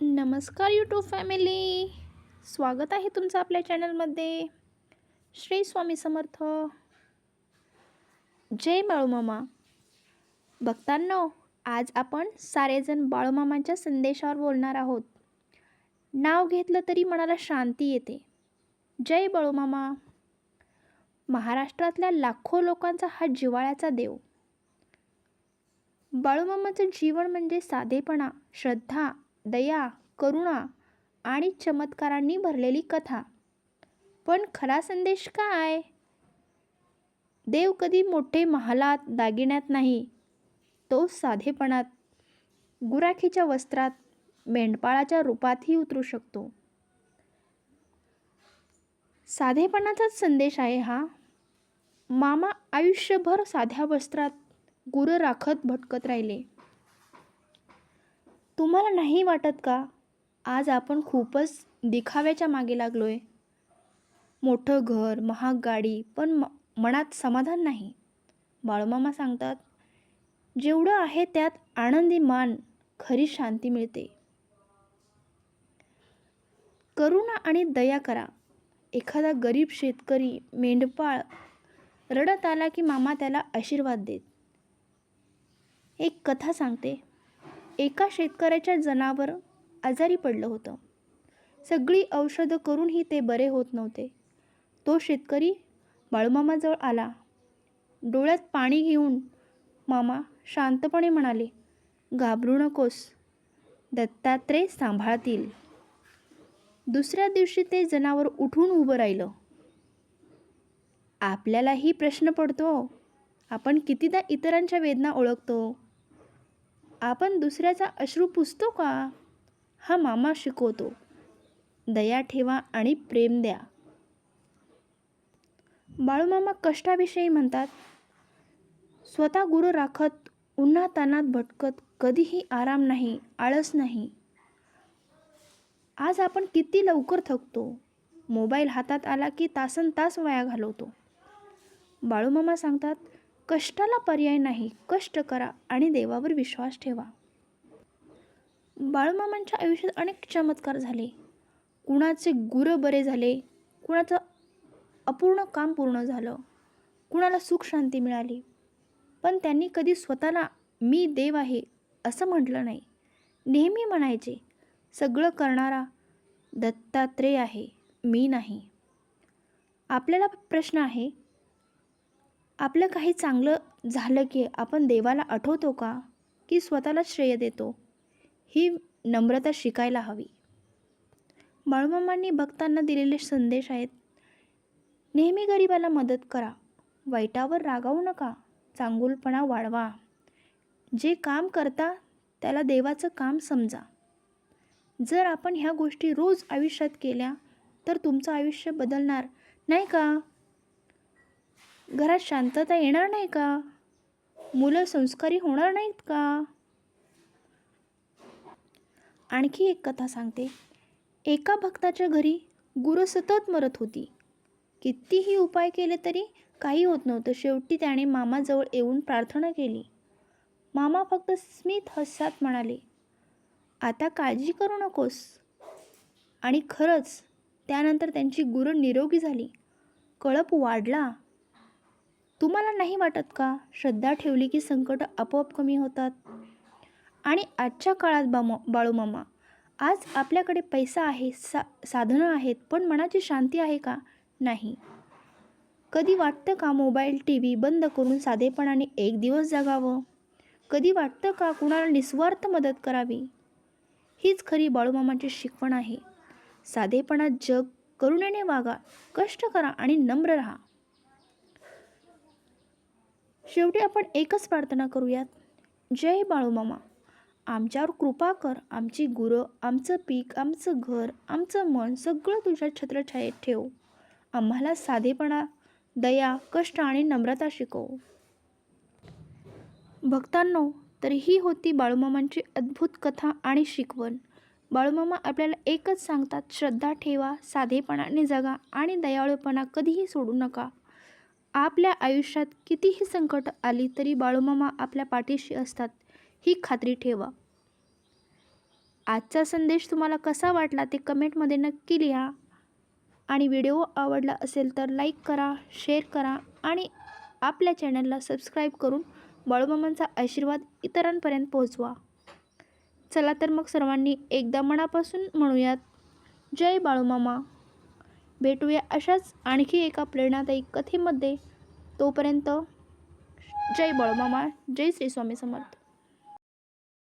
नमस्कार YouTube family स्वागत आहे तुमचं आपल्या चॅनलमध्ये श्री स्वामी समर्थ. जय बाळूमामा. भक्तांनो आज आपण सारेजण बाळूमामांच्या संदेशावर बोलणार आहोत. नाव घेतलं तरी मनाला शांती येते. जय बाळूमामा. महाराष्ट्रातल्या लाखो लोकांचा हा जिव्हाळ्याचा देव. बाळूमामाचं जीवन म्हणजे साधेपणा श्रद्धा दया करुणा आणि चमत्कारांनी भरलेली कथा. पण खरा संदेश काय? देव कधी मोठे महालात दागिन्यात नाही. तो साधेपणात गुराखीच्या वस्त्रात मेंढपाळाच्या रूपातही उतरू शकतो. साधेपणाचाच संदेश आहे हा. मामा आयुष्यभर साध्या वस्त्रात गुरं राखत भटकत राहिले. तुम्हाला नाही वाटत का? आज आपण खूपच दिखाव्याच्या मागे लागलो आहे मोठं घर महाग गाडी पण म मनात समाधान नाही. बाळूमामा सांगतात जेवढं आहे त्यात आनंदी मान खरी शांती मिळते. करुणा आणि दया करा. एखादा गरीब शेतकरी मेंढपाळ रडत आला की मामा त्याला आशीर्वाद देत. एक कथा सांगते. एका शेतकऱ्याच्या जनावर आजारी पडलं होतं. सगळी औषधं करूनही ते बरे होत नव्हते. तो शेतकरी बाळूमामाजवळ आला. डोळ्यात पाणी घेऊन मामा शांतपणे म्हणाले घाबरू नकोस. दत्तात्रय सांभाळतील. दुसऱ्या दिवशी ते जनावर उठून उभं राहिलं. आपल्यालाही प्रश्न पडतो. आपण कितीदा इतरांच्या वेदना ओळखतो. आपण दुसऱ्याचा अश्रू पुसतो का? हा मामा शिकवतो. दया ठेवा आणि प्रेम द्या. बाळूमामा कष्टाविषयी म्हणतात स्वतः गुरु राखत उन्हा तानात भटकत कधीही आराम नाही आळस नाही. आज आपण किती लवकर थकतो. मोबाईल हातात आला की तासन तास वाया घालवतो. बाळूमामा सांगतात कष्टाला पर्याय नाही कष्ट करा आणि देवावर विश्वास ठेवा. बाळूमामांच्या आयुष्यात अनेक चमत्कार झाले. कुणाचे गुरं बरे झाले कुणाचं अपूर्ण काम पूर्ण झालं कुणाला सुख शांती मिळाली. पण त्यांनी कधी स्वतःला मी देव आहे असं म्हटलं नाही. नेहमी म्हणायचे सगळं करणारा दत्तात्रेय आहे मी नाही. आपल्याला प्रश्न आहे आपलं काही चांगलं झालं की आपण देवाला आठवतो का? की स्वतःला श्रेय देतो? ही नम्रता शिकायला हवी. बाळूमामांनी भक्तांना दिलेले संदेश आहेत. नेहमी गरिबाला मदत करा. वाईटावर रागावू नका. चांगुलपणा वाढवा. जे काम करता त्याला देवाचं काम समजा. जर आपण ह्या गोष्टी रोज आयुष्यात केल्या तर तुमचं आयुष्य बदलणार. नाही का? घरात शांतता येणार नाही का? मुलं संस्कारी होणार नाहीत का? आणखी एक कथा सांगते. एका भक्ताच्या घरी गुरु सतत मरत होती. कितीही उपाय केले तरी काही होत नव्हतं. शेवटी त्याने मामाजवळ येऊन प्रार्थना केली. मामा फक्त स्मित हस्सात म्हणाले आता काळजी करू नकोस. आणि खरंच त्यानंतर त्यांची गुरु निरोगी झाली. कळप वाढला. तुम्हाला नाही वाटत का? श्रद्धा ठेवली की संकट आपोआप कमी होतात. आणि आजच्या काळात बामा बाळूमामा आज आपल्याकडे पैसा आहे सा साधनं आहेत पण मनाची शांती आहे का? नाही. कधी वाटतं का मोबाईल टी व्ही बंद करून साधेपणाने एक दिवस जगावं? कधी वाटतं का कुणाला निस्वार्थ मदत करावी? हीच खरी बाळूमामाची शिकवण आहे. साधेपणात जग करुणेने वागा कष्ट करा आणि नम्र राहा. शेवटी आपण एकच प्रार्थना करूयात. जय बाळूमामा आमच्यावर कृपा कर आमची गुरं आमचं पीक आमचं घर आमचं मन सगळं तुझ्या छत्रछायेत ठेव. आम्हाला साधेपणा दया कष्ट आणि नम्रता शिकव. भक्तांनो तर ही होती बाळूमामांची अद्भुत कथा आणि शिकवण. बाळूमामा आपल्याला एकच सांगतात श्रद्धा ठेवा साधेपणाने जगा आणि दयाळूपणा कधीही सोडू नका. आपल्या आयुष्यात कितीही संकट आली तरी बाळूमामा आपल्या पाठीशी असतात ही खात्री ठेवा. आजचा संदेश तुम्हाला कसा वाटला ते कमेंटमध्ये नक्की लिहा. आणि व्हिडिओ आवडला असेल तर लाईक करा शेअर करा आणि आपल्या चॅनलला सबस्क्राईब करून बाळूमामांचा आशीर्वाद इतरांपर्यंत पोहोचवा. चला तर मग सर्वांनी एकदा मनापासून म्हणूयात जय बाळूमामा. भेटूया अशाच आणखी एका प्रेरणादायी कथेमध्ये. तोपर्यंत जय बळमामा जय श्री स्वामी समर्थ.